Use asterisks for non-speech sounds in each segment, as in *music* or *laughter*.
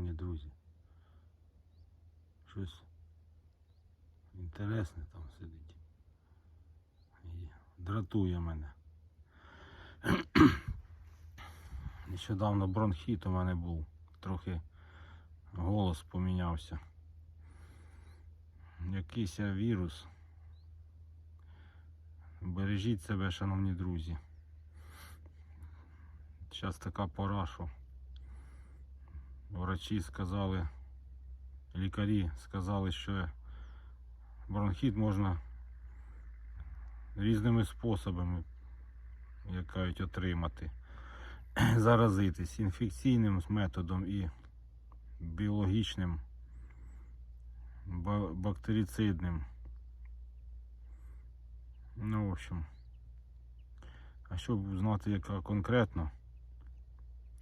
шановні друзі. Щось інтересне там сидить. І дратує мене. *clears throat* Нещодавно бронхіт у мене був. Трохи голос помінявся. Якийсь вірус. Бережіть себе, шановні друзі. Зараз така пора, що врачі сказали, лікарі сказали, що бронхіт можна різними способами, як кажуть, отримати. *clears throat* Заразитись інфекційним методом і біологічним, ба- бактерицидним. Ну, в общем. А щоб знати, яка конкретно,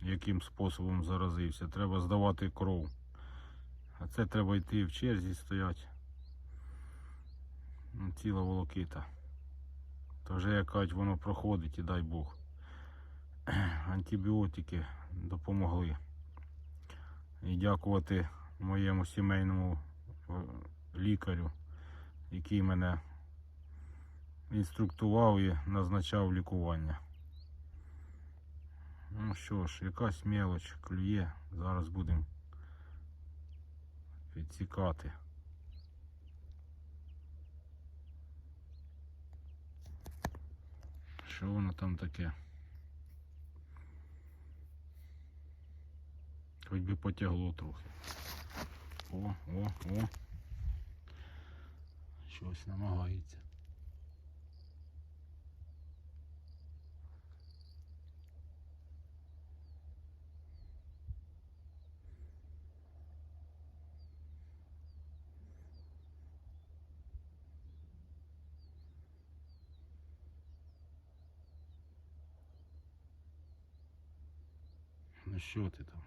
яким способом заразився, треба здавати кров. А це треба йти в черзі стоять. Ну, Ціла волокита. То вже як кажуть, воно проходить і дай Бог. *clears throat* Антибіотики допомогли. І дякувати моєму сімейному е, лікарю, який мене інструктував і назначав лікування. Ну що ж, якась мелоч клює. Зараз будемо відсікати. Що воно там таке? Хоч би потягло трохи. О, о, о. Щось намагається. Ну що ти там?